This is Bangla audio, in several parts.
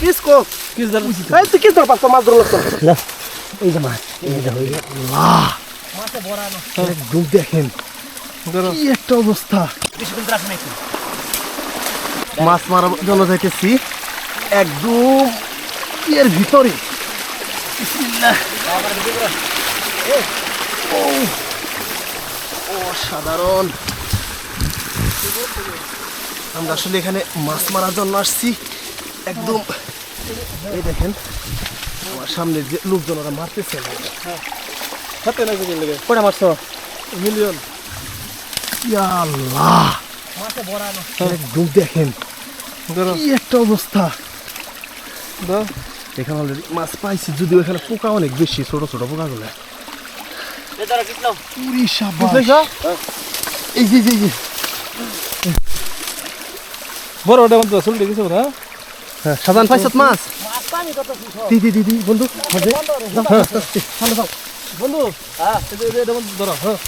কিস কো কিস ধর এই তুই কিস ধর পাঁচটা মাছ ধরলো তো। এই যে মাছ এই যে হইল একদম দেখেন কি একটা অবস্থা। মাছ মারার জন্য যাইতেছি একদম এর ভিতরে। অসাধারণ। আমরা আসলে এখানে মাছ মারার জন্য আসছি। একদম। এই দেখেন আমার সামনে যে লোকজন ওরা মারতেছে। হাতে না কটা মারছো? মিলিয়ন। ইয়া আল্লাহ। একদম দেখেন কি একটা অবস্থা। এখানে অলরেডি মাছ পাইছি যদিও এখানে পোকা অনেক বেশি ছোট ছোট পোকাগুলো। পুরি সাবাস। এই যে বড় ওটা মতো চুল দেখেছ না হ্যাঁ সাজান পাইছত মাছ দি দি দি দি বন্ধু হ্যাঁ। বন্ধু হ্যাঁ ধরো হ্যাঁ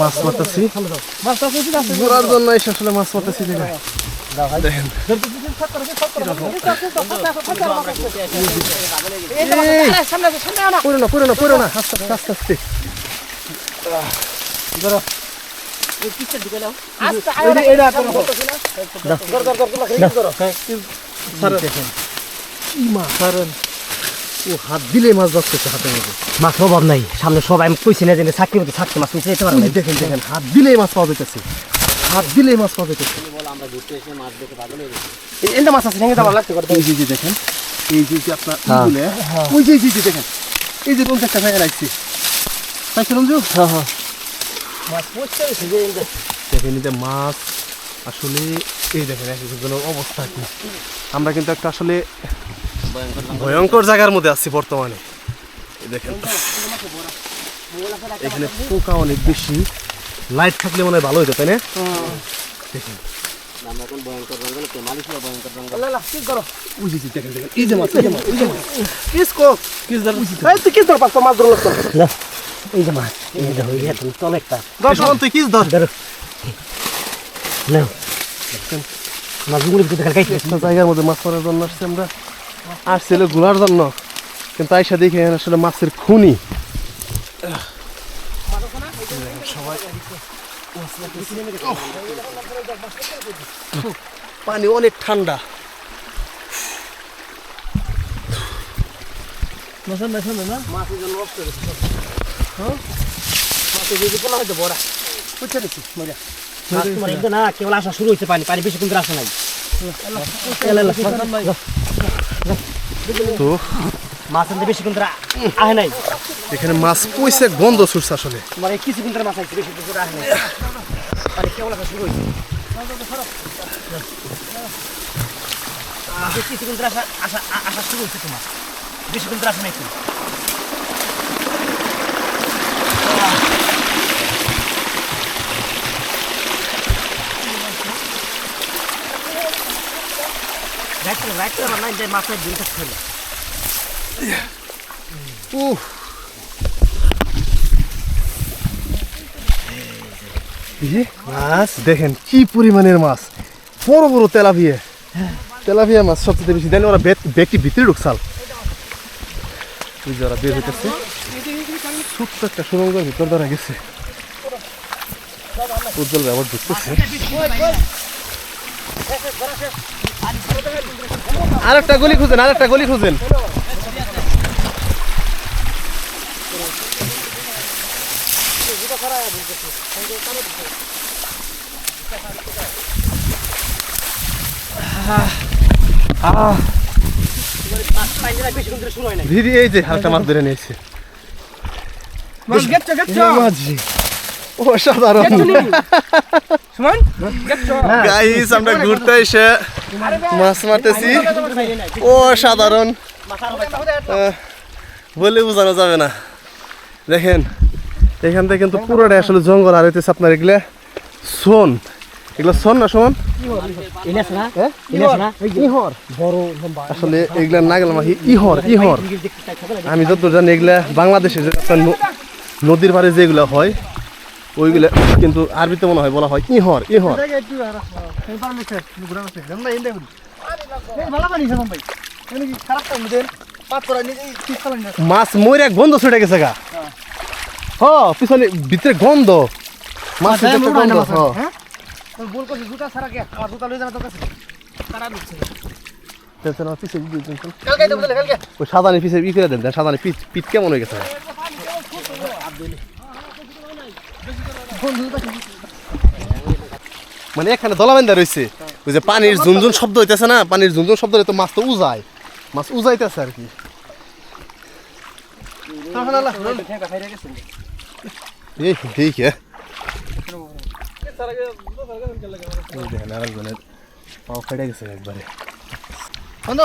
মাছ মারতেছি ঘোরার জন্য এসে আসলে মাছ মারতেছি দেখেন দেখেন এই, পড়ো না পড়ো না পড়ো না আস্তে আস্তে আস্তে মাছ ও হাত দিলে মাছ যাচ্ছে হাতের মধ্যে। মাছ অভাব নাই। সামনে সবাই আমি কইছি না যে চাকরি মতো থাকতে মাছ নিচে যেতে পারব দেখেন দেখেন হাত দিলেই মাছ পাওয়া যাইতেছে। হাত দিলেই মাছ পাওয়া যাইতেছে। এটা মাছ আছে ভেঙে দেওয়া লাগতে এই যে যে দেখেন এই যে যে আপনার ওই যে এই যে দেখেন এই যে পঞ্চাশটা ভেঙে রাখছি। দেখেন যে মাছ আসলে এই দেখেন একজনের অবস্থা কি। আমরা কিন্তু একটা আসলে ভয়ঙ্কর জায়গার মধ্যে আছি বর্তমানে। দেখেন এখানে পোকা অনেক বেশি। লাইট থাকলে মনে হয় ভালো হতো তাই না? দেখেন। দেখেন দেখেন এই যে মাছ এই যে মাছ এই যে মাছ। কিস কো কিস ধর কিস ধর পাঁচটা মাছ ধরলো তো। এই যে মাছ এই যে চলে একটা দর্শন তুই কিস ধর। ধরো। নাও। মাছগুলো ভিতরে খালি একটা জায়গার মধ্যে মাছ মারার জন্য আসছি আমরা। আসছিল ঘোরার জন্য। কিন্তু আইসা দেখে আসলে মাছের খুনি। সবাই পানি অনেক ঠান্ডা। মাছের নাই সামনে না বুঝতে পেরেছি মজা মাছ তোমার একদম না কেবল আসা শুরু হয়েছে পানি পানি বেশি কিন্তু আসা নাই তো মাছ আনতে বেশি কিন্তু আহে নাই এখানে মাছ পয়সা গন্ধ ছুটছে আসলে। তোমার কিছু কিন্তু মাছ আইছে বেশি কিন্তু আহে নাই পানি কেবল আসা শুরু হয়েছে কিছু কিন্তু আসা আসা আসা শুরু হয়েছে তোমার। বেশি কিন্তু আসা নাই তুমি যে মাছের হলো মাছ? দেখেন কি পরিমাণের মাছ। বড় বড় তেলাপিয়া। তেলাপিয়া মাছ সবচেয়ে বেশি। দেন ওরা ব্যক্তি ভিতরে ঢুকছাল ওই যে ওরা বের হইতেছে। ছোট্ট একটা সুরঙ্গের ভিতর ধরা গেছে। উজ্জ্বল ব্যবহার ঢুকতেছে আরেকটা গলি খুঁজেন আরেকটা গলি খুঁজেন। বেশি কিন্তু শুরু হয় দিদি এই যে হালকা মাছ ধরে নিয়েছে অসাধারণ গাইস আমরা ঘুরতে এসে মাছ মারতেছি। অসাধারণ। আহ, বলে বোঝানো যাবে না। দেখেন এখান থেকে কিন্তু পুরোটাই আসলে জঙ্গল আর হইতেছে আপনার এগুলা সোন। এগুলা সোন না সোন বড় আসলে এগুলা না গেলাম ইহর ইহর। আমি যতদূর জানি এগুলা বাংলাদেশে যে আপনার ন- নদীর পাড়ে যেগুলো হয় ওইগুলো কিন্তু আরবিতে মনে হয় বলা হয় ইহর ইহর। মাছ মরে গন্ধ ছুটে গেছে গা। হ পিছনে ভিতরে গন্ধ। মাছ গন্ধ। হ্যাঁ? ওই সাদানি পিছে ই করে দেন দেন, সাদানি পিচ পিচ কেমন হয়ে গেছে? মানে এখানে দলাবেন্দা রয়েছে। ওই যে পানির ঝুনঝুন শব্দ হইতেছে না? পানির ঝুনঝুন শব্দ হইতে মাছ তো উজায়। মাছ উজাইতেছে আর কি। ঠিক পাও গেছে একবারে। বন্ধ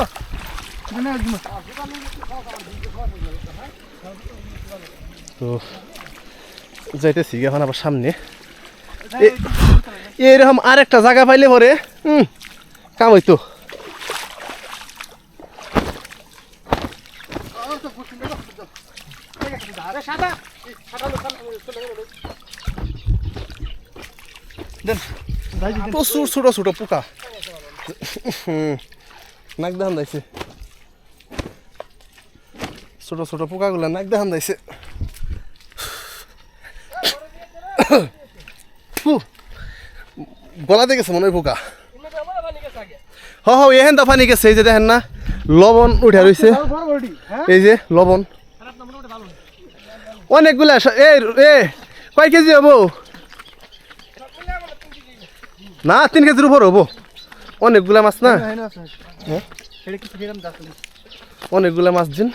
তো যাইতেছি এখন আবার সামনে। এরকম আর একটা জায়গা পাইলে পরে হুম কাম হইতো। প্রচুর ছোট ছোট পোকা। হুম, নাক দেখান দাইছে। ছোট ছোট পোকাগুলো নাক দেখান দাইছে। গলাতে গেছে মনে হয় পোকা হ হ এহেন দফানি গেছে, এই যে দেখেন না, লবণ উঠে রয়েছে হ্যাঁ এই যে, লবণ। অনেকগুলা এ এ, কয় কেজি হব? না, তিন কেজির উপর হব। অনেকগুলা মাছ না? হ্যাঁ? অনেকগুলা মাছ দিন।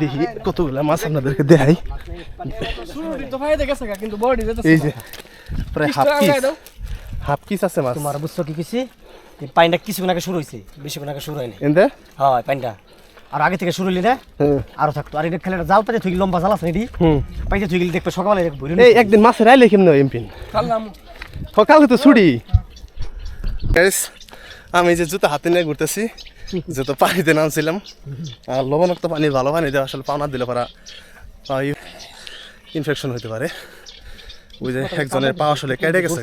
দেখি কতগুলা মাছ আপনাদেরকে দেখাই। এই যে প্রায় হাফ পিস হাফ পিস আছে মাছ। তোমার বুঝছ কি কিছু পানিটা কিছুক্ষণ আগে শুরু হয়েছে বেশিক্ষণ আগে শুরু হয়নি। এনদে হয় পানিটা আর আগে থেকে শুরু হইলে না হ্যাঁ। আরও থাকতো। আর এটা খেলে জাল পাইতে থুই লম্বা জাল আছে নাকি পাইতে থুই গেলে দেখবে সকালে দেখবে এই একদিন মাছের আইলে কেমন এমপিন? খাল্লাম তো ছুটি। আমি যে জুতো হাতে নিয়ে ঘুরতেছি জুতো পানিতে নামছিলাম। আর লবণাক্ত পানি, ভালো পানি দেওয়া আসলে পাওনা দিলে পারা ইনফেকশন হতে পারে। ওই যে একজনের পা আসলে কেটে গেছে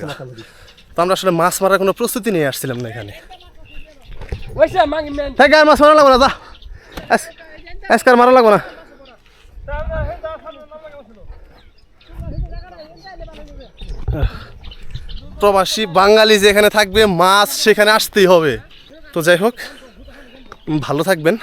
তো আমরা আসলে মাছ মারার কোনো প্রস্তুতি নিয়ে আসছিলাম না এখানে। হ্যাঁ মাছ মারা লাগবো না, যা। মারা লাগবো না। প্রবাসী বাঙালি যেখানে থাকবে, মাছ সেখানে আসতেই হবে। তো যাই হোক। ভালো থাকবেন।